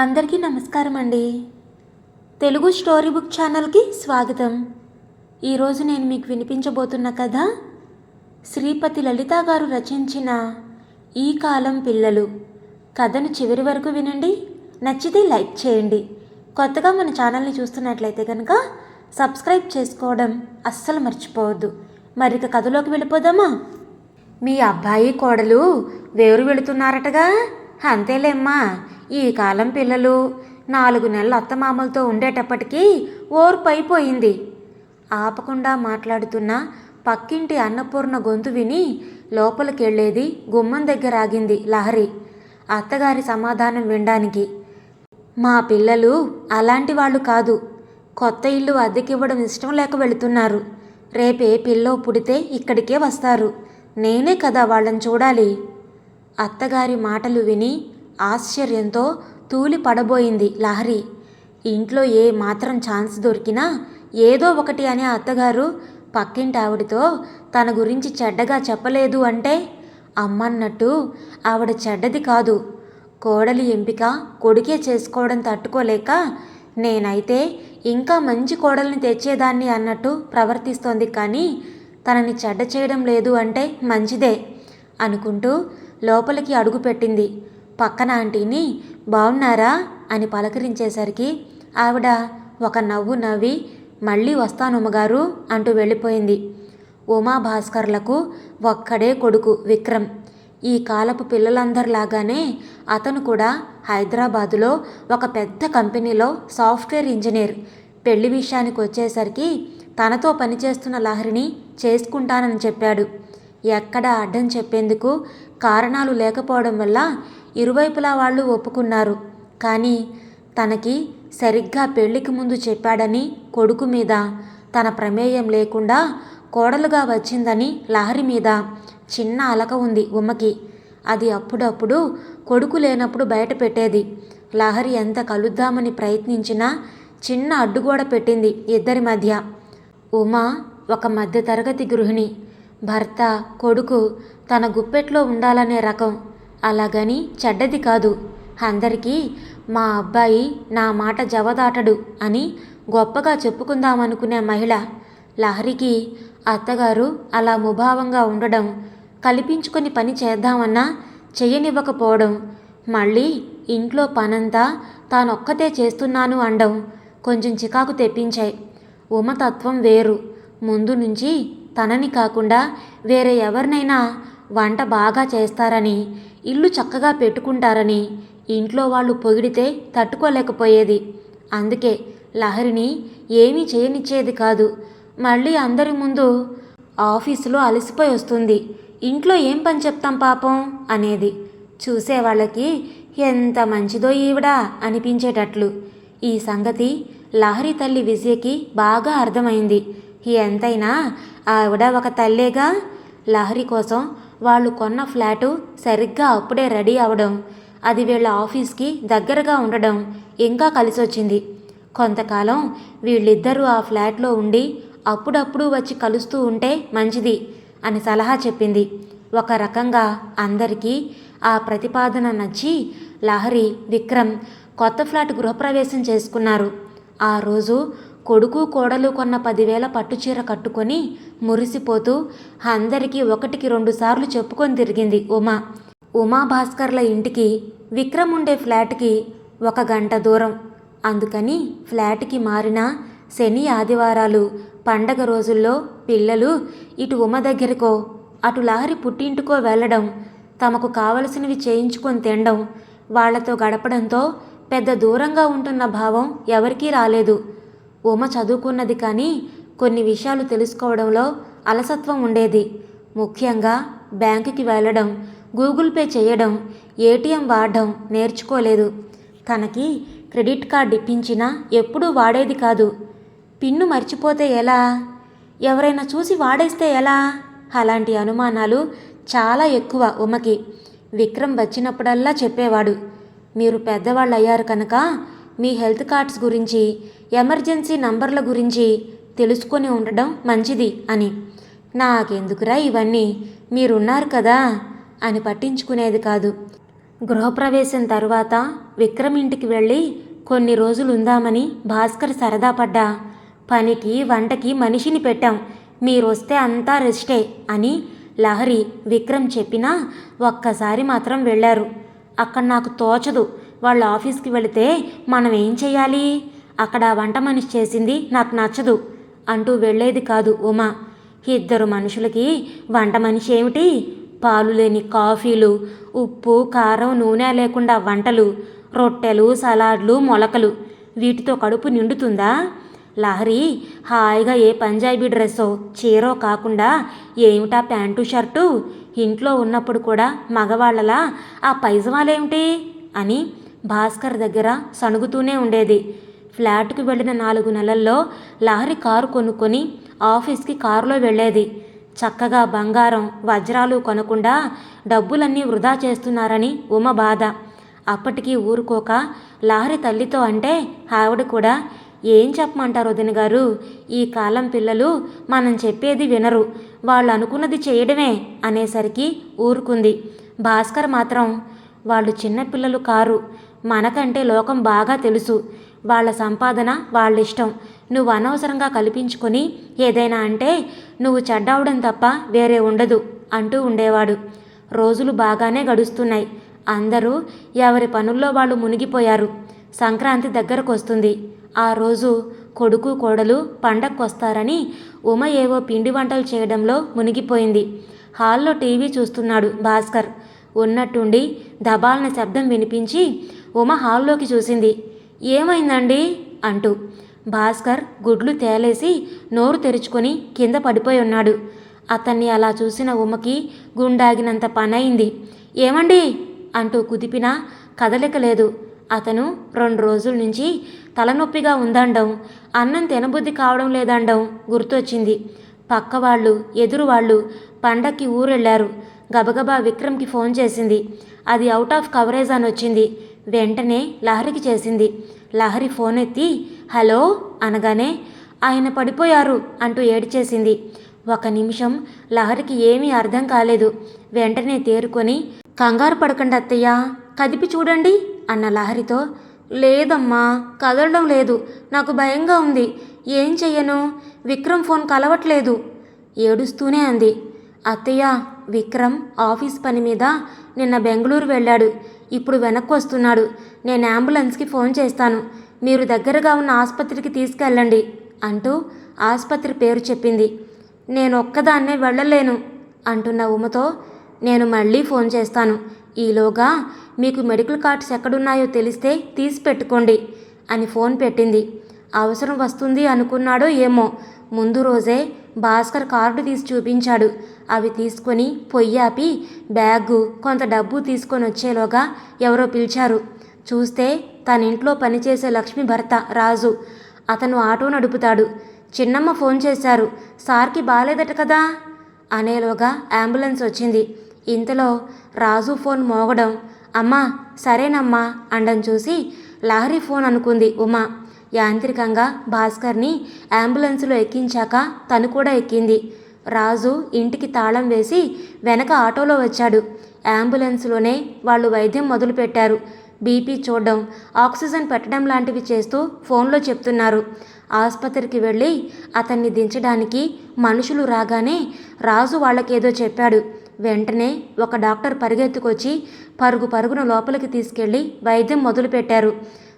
అందరికీ నమస్కారం అండి తెలుగు స్టోరీ బుక్ ఛానల్కి స్వాగతం. ఈరోజు నేను మీకు వినిపించబోతున్న కథ శ్రీపతి లలిత గారు రచించిన ఈ కాలం పిల్లలు. కథను చివరి వరకు వినండి. నచ్చితే లైక్ చేయండి. కొత్తగా మన ఛానల్ని చూస్తున్నట్లయితే కనుక సబ్స్క్రైబ్ చేసుకోవడం అస్సలు మర్చిపోవద్దు. మరి ఇక కథలోకి వెళ్ళిపోదామా? మీ అబ్బాయి కోడలు వేరు వెళుతున్నారటగా? అంతేలేమ్మా. ఈ కాలం పిల్లలు నాలుగు నెలల అత్తమామలతో ఉండేటప్పటికీ ఓర్పైపోయింది. ఆపకుండా మాట్లాడుతున్న పక్కింటి అన్నపూర్ణ గొంతు విని లోపలికి వెళ్ళేది గుమ్మం దగ్గర ఆగింది లహరి. అత్తగారి సమాధానం వినడానికి మా పిల్లలు అలాంటి వాళ్ళు కాదు. కొత్త ఇల్లు అద్దెకివ్వడం ఇష్టం లేక వెళుతున్నారు. రేపే పిల్లో పుడితే ఇక్కడికే వస్తారు. నేనే కదా వాళ్ళని చూడాలి. అత్తగారి మాటలు విని ఆశ్చర్యంతో తూలి పడబోయింది లహరి. ఇంట్లో ఏ మాత్రం ఛాన్స్ దొరికినా ఏదో ఒకటి అనే అత్తగారు పక్కింటి ఆవిడతో తన గురించి చెడ్డగా చెప్పలేదు అంటే అమ్మన్నట్టు ఆవిడ చెడ్డది కాదు. కోడలి ఎంపిక కొడుకే చేసుకోవడం తట్టుకోలేక నేనైతే ఇంకా మంచి కోడల్ని తెచ్చేదాన్ని అన్నట్టు ప్రవర్తిస్తోంది కానీ తనని చెడ్డ చేయడం లేదు అంటే మంచిదే అనుకుంటూ లోపలికి అడుగుపెట్టింది. పక్కన ఆంటీని బాగున్నారా అని పలకరించేసరికి ఆవిడ ఒక నవ్వు నవ్వి మళ్ళీ వస్తానుమ్మగారు అంటూ వెళ్ళిపోయింది. ఉమా భాస్కర్లకు ఒక్కడే కొడుకు విక్రమ్. ఈ కాలపు పిల్లలందరిలాగానే అతను కూడా హైదరాబాదులో ఒక పెద్ద కంపెనీలో సాఫ్ట్వేర్ ఇంజనీర్. పెళ్ళి విషయానికి వచ్చేసరికి తనతో పనిచేస్తున్న లహరిని చేసుకుంటానని చెప్పాడు. ఎక్కడ అడ్డం చెప్పేందుకు కారణాలు లేకపోవడం వల్ల ఇరువైపులా వాళ్ళు ఒప్పుకున్నారు. కానీ తనకి సరిగ్గా పెళ్ళికి ముందు చెప్పాడని కొడుకు మీద తన ప్రమేయం లేకుండా కోడలుగా వచ్చిందని లహరి మీద చిన్న అలక ఉంది ఉమ్మకి. అది అప్పుడప్పుడు కొడుకు లేనప్పుడు బయట పెట్టేది. లహరి ఎంత కలుద్దామని ప్రయత్నించినా చిన్న అడ్డుగోడ పెట్టింది ఇద్దరి మధ్య. ఉమా ఒక మధ్యతరగతి గృహిణి. భర్త కొడుకు తన గుప్పెట్లో ఉండాలనే రకం. అలాగని చెడ్డది కాదు. అందరికీ మా అబ్బాయి నా మాట జవదాటడు అని గొప్పగా చెప్పుకుందామనుకునే మహిళ. లహరికి అత్తగారు అలా ముభావంగా ఉండడం కల్పించుకొని పని చేద్దామన్నా చెయ్యనివ్వకపోవడం మళ్ళీ ఇంట్లో పనంతా తానొక్కతే చేస్తున్నాను అండం కొంచెం చికాకు తెప్పించాయి. ఉమతత్వం వేరు. ముందు నుంచి తనని కాకుండా వేరే ఎవరినైనా వంట బాగా చేస్తారని ఇల్లు చక్కగా పెట్టుకుంటారని. ఇంట్లో వాళ్ళు పొగిడితే తట్టుకోలేకపోయేది. అందుకే లహరిని ఏమీ చేయనిచ్చేది కాదు. మళ్ళీ అందరి ముందు ఆఫీసులో అలసిపోయి వస్తుంది. ఇంట్లో ఏం పని చెప్తాం పాపం? అనేది. చూసేవాళ్ళకి ఎంత మంచిదో ఈవిడా అనిపించేటట్లు. ఈ సంగతి లహరి తల్లి విజయకి బాగా అర్థమైంది. ఎంతైనా ఆవిడ ఒక తల్లేగా లహరి కోసం వాళ్ళు కొన్న ఫ్లాటు సరిగ్గా అప్పుడే రెడీ అవడం అది వీళ్ళ ఆఫీస్కి దగ్గరగా ఉండడం ఇంకా కలిసొచ్చింది. కొంతకాలం వీళ్ళిద్దరూ ఆ ఫ్లాట్లో ఉండి అప్పుడప్పుడు వచ్చి కలుస్తూ ఉంటే మంచిది అని సలహా చెప్పింది. ఒక రకంగా అందరికీ ఆ ప్రతిపాదన నచ్చి లహరి విక్రమ్ కొత్త ఫ్లాట్ గృహప్రవేశం చేసుకున్నారు. ఆ రోజు కొడుకు కోడలు కొన్న పదివేల పట్టుచీర కట్టుకొని మురిసిపోతూ అందరికీ ఒకటికి రెండు సార్లు చెప్పుకొని తిరిగింది ఉమా. ఉమా భాస్కర్ల ఇంటికి విక్రమ్ ఉండే ఫ్లాట్కి ఒక గంట దూరం. అందుకని ఫ్లాట్కి మారిన శని ఆదివారాలు పండగ రోజుల్లో పిల్లలు ఇటు ఉమ దగ్గరకో అటు లహరి పుట్టింటికో వెళ్ళడం తమకు కావలసినవి చేయించుకొని తినడం వాళ్ళతో గడపడంతో పెద్ద దూరంగా ఉంటున్న భావం ఎవరికీ రాలేదు. ఉమ చదువుకున్నది కానీ కొన్ని విషయాలు తెలుసుకోవడంలో అలసత్వం ఉండేది. ముఖ్యంగా బ్యాంకుకి వెళ్ళడం గూగుల్ పే చేయడం ఏటీఎం వాడడం నేర్చుకోలేదు. తనకి క్రెడిట్ కార్డు ఇప్పించినా ఎప్పుడూ వాడేది కాదు. పిన్ను మర్చిపోతే ఎలా? ఎవరైనా చూసి వాడేస్తే ఎలా? అలాంటి అనుమానాలు చాలా ఎక్కువ ఉమకి విక్రమ్ వచ్చినప్పుడల్లా చెప్పేవాడు మీరు పెద్దవాళ్ళు అయ్యారు కనుక మీ హెల్త్ కార్డ్స్ గురించి ఎమర్జెన్సీ నంబర్ల గురించి తెలుసుకొని ఉండడం మంచిది అని. నాకెందుకురా ఇవన్నీ? మీరున్నారు కదా అని పట్టించుకునేది కాదు. గృహప్రవేశం తరువాత విక్రమ్ ఇంటికి వెళ్ళి కొన్ని రోజులు ఉందామని భాస్కర్ సరదా పడ్డా. పనికి వంటకి మనిషిని పెట్టాం. మీరు వస్తే అంతా రెస్టే అని లహరి విక్రమ్ చెప్పినా ఒక్కసారి మాత్రం వెళ్ళారు. అక్కడ నాకు తోచదు. వాళ్ళ ఆఫీస్కి వెళితే మనం ఏం చేయాలి? అక్కడ వంట మనిషి చేసింది నాకు నచ్చదు అంటూ వెళ్ళేది కాదు ఉమా. ఇద్దరు మనుషులకి వంట మనిషి ఏమిటి? పాలు లేని కాఫీలు ఉప్పు కారం నూనె లేకుండా వంటలు రొట్టెలు సలాడ్లు మొలకలు. వీటితో కడుపు నిండుతుందా? లహరి హాయిగా ఏ పంజాబీ డ్రెస్సో చీరో కాకుండా ఏమిటా ప్యాంటు షర్టు? ఇంట్లో ఉన్నప్పుడు కూడా మగవాళ్ళలా ఆ పైజమాలేమిటి? అని భాస్కర్ దగ్గర సణుగుతూనే ఉండేది. ఫ్లాట్కి వెళ్ళిన నాలుగు నెలల్లో లహరి కారు కొనుక్కొని ఆఫీస్కి కారులో వెళ్ళేది. చక్కగా బంగారం వజ్రాలు కొనకుండా డబ్బులన్నీ వృధా చేస్తున్నారని ఉమ బాధ. అప్పటికీ ఊరుకోక లహరి తల్లితో అంటే ఆవిడ కూడా ఏం చెప్పమంటారు వదిన గారు? ఈ కాలం పిల్లలు మనం చెప్పేది వినరు. వాళ్ళు అనుకున్నది చేయడమే అనేసరికి ఊరుకుంది. భాస్కర్ మాత్రం వాళ్ళు చిన్నపిల్లలు కారు. మనకంటే లోకం బాగా తెలుసు. వాళ్ళ సంపాదన వాళ్ళ ఇష్టం నువ్వు అనవసరంగా కల్పించుకొని ఏదైనా అంటే నువ్వు చెడ్డవడం తప్ప వేరే ఉండదు అంటూ ఉండేవాడు. రోజులు బాగానే గడుస్తున్నాయి. అందరూ ఎవరి పనుల్లో వాళ్ళు మునిగిపోయారు. సంక్రాంతి దగ్గరకు వస్తుంది ఆ రోజు కొడుకు కోడలు పండక్కొస్తారని ఉమ ఏవో పిండి వంటలు చేయడంలో మునిగిపోయింది. హాల్లో టీవీ చూస్తున్నాడు భాస్కర్. ఉన్నట్టుండి దబాలన శబ్దం వినిపించి ఉమ హాల్లోకి చూసింది. ఏమైందండి? అంటూ భాస్కర్ గుడ్లు తేలేసి నోరు తెరుచుకొని కింద పడిపోయి ఉన్నాడు. అతన్ని అలా చూసిన ఉమకి గుండాగినంత పనయింది. ఏమండి? అంటూ కుదిపినా కదలిక లేదు. అతను రెండు రోజుల నుంచి తలనొప్పిగా ఉందండం అన్నం తినబుద్ధి కావడం లేదండం గుర్తొచ్చింది. పక్క వాళ్ళు ఎదురు వాళ్ళు పండక్కి ఊరెళ్ళారు. గబగబా విక్రమ్కి ఫోన్ చేసింది. అది అవుట్ ఆఫ్ కవరేజ్ అని వచ్చింది. వెంటనే లహరికి చేసింది. లహరి ఫోన్ ఎత్తి హలో అనగానే ఆయన పడిపోయారు అంటూ ఏడిచేసింది. ఒక నిమిషం లహరికి ఏమీ అర్థం కాలేదు. వెంటనే తేరుకొని కంగారు పడకండి అత్తయ్య కదిపి చూడండి అన్న లహరితో లేదమ్మా కదలడం లేదు నాకు భయంగా ఉంది ఏం చెయ్యను విక్రమ్ ఫోన్ కలవట్లేదు ఏడుస్తూనే అంది. అత్తయ్య విక్రమ్ ఆఫీస్ పని మీద నిన్న బెంగళూరు వెళ్ళాడు ఇప్పుడు వెనక్కి వస్తున్నాడు నేను అంబులెన్స్కి ఫోన్ చేస్తాను. మీరు దగ్గరగా ఉన్న ఆసుపత్రికి తీసుకెళ్ళండి అంటూ ఆసుపత్రి పేరు చెప్పింది. నేను ఒక్కదాన్నే వెళ్ళలేను అంటున్న ఉమతో నేను మళ్ళీ ఫోన్ చేస్తాను. ఈలోగా మీకు మెడికల్ కార్డ్స్ ఎక్కడున్నాయో తెలిస్తే తీసి పెట్టుకోండి అని ఫోన్ పెట్టింది. అవసరం వస్తుంది అనుకున్నాడో ఏమో. ముందు రోజే భాస్కర్ కార్డు తీసి చూపించాడు. అవి తీసుకొని పొయ్యాపి బ్యాగు కొంత డబ్బు తీసుకొని వచ్చేలోగా ఎవరో పిలిచారు. చూస్తే తన ఇంట్లో పనిచేసే లక్ష్మి భర్త రాజు. అతను ఆటో నడుపుతాడు. చిన్నమ్మ ఫోన్ చేశారు. సార్కి బాగాలేదట కదా? అనేలోగా అంబులెన్స్ వచ్చింది. ఇంతలో రాజు ఫోన్ మోగడం అమ్మా సరేనమ్మా అండం చూసి లహరి ఫోన్ అనుకుంది ఉమా. యాంత్రికంగా భాస్కర్ని అంబులెన్స్లో ఎక్కించాక తను కూడా ఎక్కింది. రాజు ఇంటికి తాళం వేసి వెనక ఆటోలో వచ్చాడు. అంబులెన్స్లోనే వాళ్ళు వైద్యం మొదలుపెట్టారు. బీపీ చూడడం ఆక్సిజన్ పెట్టడం లాంటివి చేస్తూ ఫోన్లో చెప్తున్నారు. ఆసుపత్రికి వెళ్ళి అతన్ని దించడానికి మనుషులు రాగానే రాజు వాళ్ళకేదో చెప్పాడు. వెంటనే ఒక డాక్టర్ పరిగెత్తుకొచ్చి పరుగు పరుగున లోపలికి తీసుకెళ్ళి వైద్యం మొదలుపెట్టారు.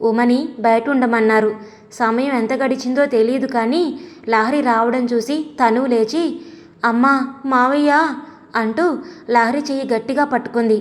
ఉమని బయట ఉండమన్నారు సమయం ఎంత గడిచిందో తెలియదు కానీ లహరి రావడం చూసి తను లేచి అమ్మా మావయ్య అంటూ లహరి చెయ్యి గట్టిగా పట్టుకుంది.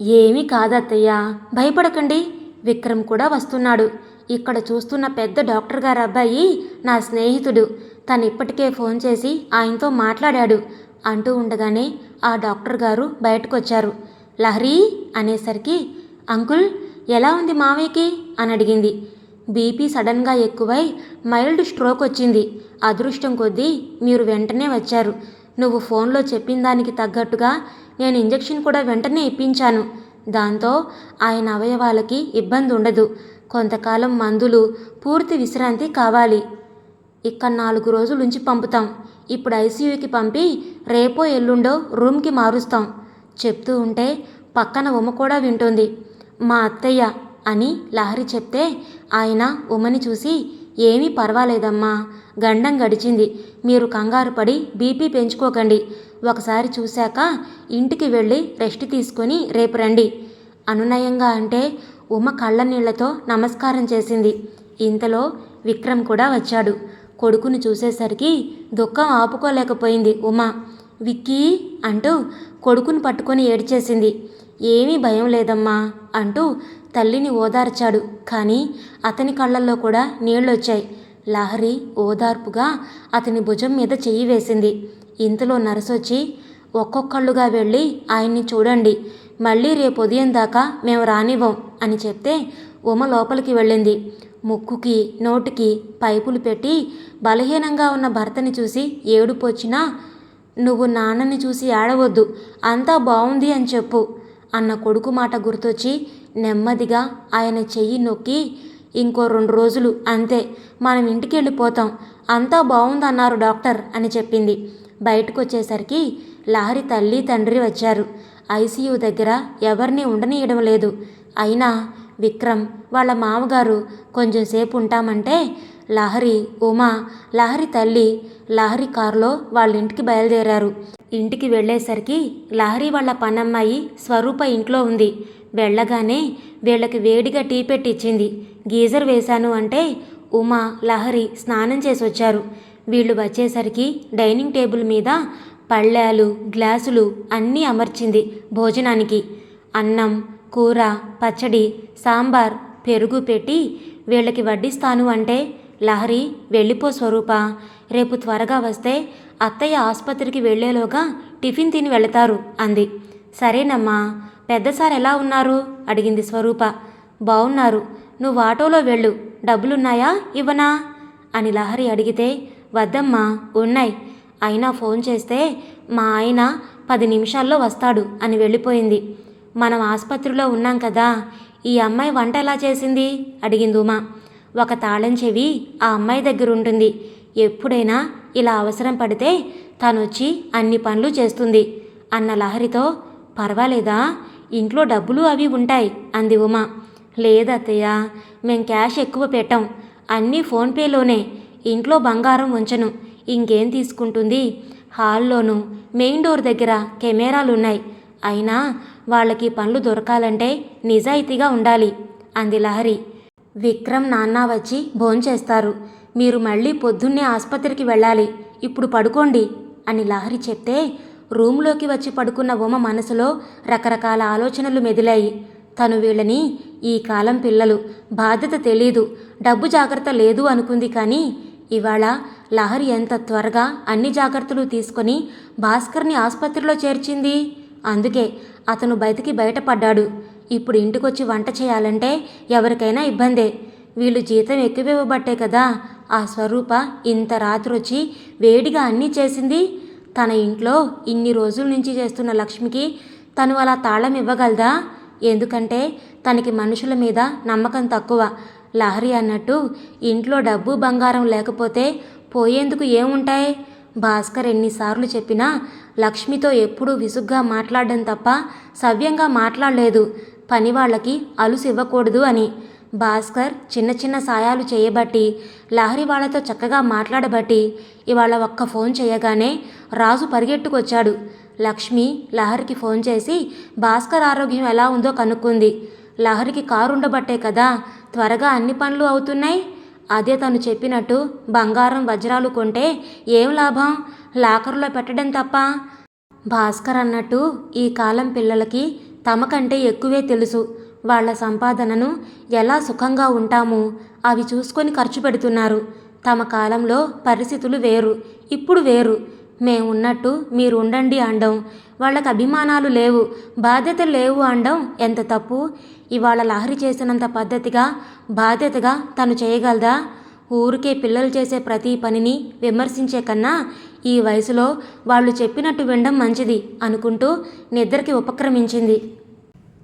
ఏమీ కాదత్తయ్య భయపడకండి. విక్రమ్ కూడా వస్తున్నాడు. ఇక్కడ చూస్తున్న పెద్ద డాక్టర్ గారు అబ్బాయి నా స్నేహితుడు. తను ఇప్పటికే ఫోన్ చేసి ఆయనతో మాట్లాడాడు అంటూ ఉండగానే ఆ డాక్టర్ గారు బయటకొచ్చారు. లహరి అనేసరికి అంకుల్ ఎలా ఉంది మావయ్యకి? అని అడిగింది. బీపీ సడన్గా ఎక్కువై మైల్డ్ స్ట్రోక్ వచ్చింది. అదృష్టం కొద్దీ మీరు వెంటనే వచ్చారు. నువ్వు ఫోన్లో చెప్పిన దానికి తగ్గట్టుగా నేను ఇంజెక్షన్ కూడా వెంటనే ఇప్పించాను. దాంతో ఆయన అవయవాలకి ఇబ్బంది ఉండదు. కొంతకాలం మందులు పూర్తి విశ్రాంతి కావాలి. ఇక్కడ నాలుగు రోజుల నుంచి పంపుతాం. ఇప్పుడు ఐసీయూకి పంపి రేపో ఎల్లుండో రూమ్కి మారుస్తాం. చెప్తూ ఉంటే పక్కన ఉమ కూడా వింటుంది. మా అత్తయ్య అని లహరి చెప్తే ఆయన ఉమని చూసి ఏమీ పర్వాలేదమ్మా గండం గడిచింది. మీరు కంగారు పడి బీపీ పెంచుకోకండి. ఒకసారి చూశాక ఇంటికి వెళ్ళి రెస్ట్ తీసుకొని రేపు రండి అనునయంగా అంటే ఉమ కళ్ళ నీళ్ళతో నమస్కారం చేసింది. ఇంతలో విక్రమ్ కూడా వచ్చాడు. కొడుకుని చూసేసరికి దుఃఖం ఆపుకోలేకపోయింది ఉమ. విక్కీ అంటూ కొడుకుని పట్టుకొని ఏడ్చేసింది. ఏమీ భయం లేదమ్మా అంటూ తల్లిని ఓదార్చాడు. కానీ అతని కళ్ళల్లో కూడా నీళ్ళొచ్చాయి. లహరి ఓదార్పుగా అతని భుజం మీద చెయ్యి వేసింది. ఇంతలో నరసొచ్చి ఒక్కొక్కళ్ళుగా వెళ్ళి ఆయన్ని చూడండి. మళ్ళీ రేపు ఉదయం దాకా మేము రానివ్వం అని చెప్తే ఉమ లోపలికి వెళ్ళింది. ముక్కుకి నోటికి పైపులు పెట్టి బలహీనంగా ఉన్న భర్తని చూసి ఏడుపొచ్చినా నువ్వు నాన్నని చూసి ఏడవద్దు. అంతా బాగుంది అని చెప్పు. అన్న కొడుకు మాట గుర్తొచ్చి నెమ్మదిగా ఆయన చెయ్యి నొక్కి ఇంకో రెండు రోజులు అంతే. మనం ఇంటికి వెళ్ళిపోతాం అంతా బాగుందన్నారు డాక్టర్ అని చెప్పింది. బయటకు వచ్చేసరికి లహరి తల్లి తండ్రి వచ్చారు. ఐసీయూ దగ్గర ఎవరిని ఉండనీయడం లేదు. అయినా విక్రమ్ వాళ్ళ మామగారు కొంచెం సేపు ఉంటామంటే లహరి ఉమా లహరి తల్లి లహరి కారులో వాళ్ళ ఇంటికి బయలుదేరారు. ఇంటికి వెళ్ళేసరికి లహరి వాళ్ళ పనమ్మాయి స్వరూప ఇంట్లో ఉంది. వెళ్ళగానే వీళ్ళకి వేడిగా టీ పెట్టిచ్చింది. గీజర్ వేశాను అంటే ఉమా లహరి స్నానం చేసి వచ్చారు వీళ్ళు వచ్చేసరికి డైనింగ్ టేబుల్ మీద పళ్ళాలు గ్లాసులు అన్నీ అమర్చింది భోజనానికి. అన్నం కూర పచ్చడి సాంబార్ పెరుగు పెట్టి వీళ్ళకి వడ్డిస్తాను అంటే లహరి వెళ్ళిపో స్వరూప రేపు త్వరగా వస్తే అత్తయ్య ఆసుపత్రికి వెళ్ళేలోగా టిఫిన్ తిని వెళతారు అంది. సరేనమ్మా పెద్ద సార్ ఎలా ఉన్నారు? అడిగింది స్వరూప. బాగున్నారు నువ్వు ఆటోలో వెళ్ళు డబ్బులున్నాయా ఇవ్వనా? అని లహరి అడిగితే వద్దమ్మా ఉన్నాయి. అయినా ఫోన్ చేస్తే మా ఆయన పది నిమిషాల్లో వస్తాడు అని వెళ్ళిపోయింది. మనం ఆసుపత్రిలో ఉన్నాం కదా ఈ అమ్మాయి వంట ఎలా చేసింది? అడిగింది ఉమా. ఒక తాళం చెవి ఆ అమ్మాయి దగ్గర ఉంటుంది ఎప్పుడైనా ఇలా అవసరం పడితే తనొచ్చి అన్ని పనులు చేస్తుంది. అన్న లహరితో పర్వాలేదా? ఇంట్లో డబ్బులు అవి ఉంటాయి అంది ఉమా. లేదత్తయ్య మేం క్యాష్ ఎక్కువ పెట్టాం. అన్నీ ఫోన్పేలోనే ఇంట్లో బంగారం ఉంచను. ఇంకేం తీసుకుంటుంది? హాల్లోనూ మెయిన్ డోర్ దగ్గర కెమెరాలు ఉన్నాయి అయినా వాళ్ళకి పనులు దొరకాలంటే నిజాయితీగా ఉండాలి అంది లహరి. విక్రమ్ నాన్న వచ్చి భోంచేస్తారు. మీరు మళ్ళీ పొద్దున్నే ఆసుపత్రికి వెళ్ళాలి. ఇప్పుడు పడుకోండి అని లహరి చెప్తే రూమ్లోకి వచ్చి పడుకున్న ఉమ మనసులో రకరకాల ఆలోచనలు మెదిలాయి. తను వీళ్ళని ఈ కాలం పిల్లలు బాధ్యత తెలీదు డబ్బు జాగ్రత్త లేదు అనుకుంది కానీ ఇవాళ లహరి ఎంత త్వరగా అన్ని జాగ్రత్తలు తీసుకొని భాస్కర్ని ఆసుపత్రిలో చేర్చింది? అందుకే అతను బయటికి బయటపడ్డాడు. ఇప్పుడు ఇంటికొచ్చి వంట చేయాలంటే ఎవరికైనా ఇబ్బందే. వీళ్ళు జీతం ఎక్కువ ఇవ్వబట్టే కదా ఆ స్వరూప ఇంత రాత్రి వచ్చి వేడిగా అన్నీ చేసింది. తన ఇంట్లో ఇన్ని రోజుల నుంచి చేస్తున్న లక్ష్మికి తను అలా తాళం ఇవ్వగలదా? ఎందుకంటే తనకి మనుషుల మీద నమ్మకం తక్కువ. లహరి అన్నట్టు ఇంట్లో డబ్బు బంగారం లేకపోతే పోయేందుకు ఏముంటాయి? భాస్కర్ ఎన్నిసార్లు చెప్పినా లక్ష్మితో ఎప్పుడూ విసుగ్గా మాట్లాడడం తప్ప సవ్యంగా మాట్లాడలేదు. పని వాళ్ళకి అలుసు ఇవ్వకూడదు అని. భాస్కర్ చిన్న చిన్న సాయాలు చేయబట్టి లహరి వాళ్ళతో చక్కగా మాట్లాడబట్టి ఇవాళ ఒక్క ఫోన్ చేయగానే రాజు పరిగెట్టుకొచ్చాడు. లక్ష్మి లహరికి ఫోన్ చేసి భాస్కర్ ఆరోగ్యం ఎలా ఉందో కనుక్కుంది. లహరికి కారు ఉండబట్టే కదా త్వరగా అన్ని పనులు అవుతున్నాయి. అదే తను చెప్పినట్టు బంగారం వజ్రాలు కొంటే ఏం లాభం? లాకర్లో పెట్టడం తప్ప? భాస్కర్ అన్నట్టు ఈ కాలం పిల్లలకి తమకంటే ఎక్కువే తెలుసు. వాళ్ళ సంపాదనను ఎలా సుఖంగా ఉంటాము? అవి చూసుకొని ఖర్చు పెడుతున్నారు. తమ కాలంలో పరిస్థితులు వేరు. ఇప్పుడు వేరు. మేమున్నట్టు మీరు ఉండండి అండం. వాళ్ళకి అభిమానాలు లేవు. బాధ్యతలు లేవు అండం. ఎంత తప్పు? ఇవాళ లహరి చేసినంత పద్ధతిగా బాధ్యతగా తను చేయగలదా? ఊరికే పిల్లలు చేసే ప్రతి పనిని విమర్శించే కన్నా ఈ వయసులో వాళ్ళు చెప్పినట్టు వినడం మంచిది అనుకుంటూ నిద్రకి ఉపక్రమించింది.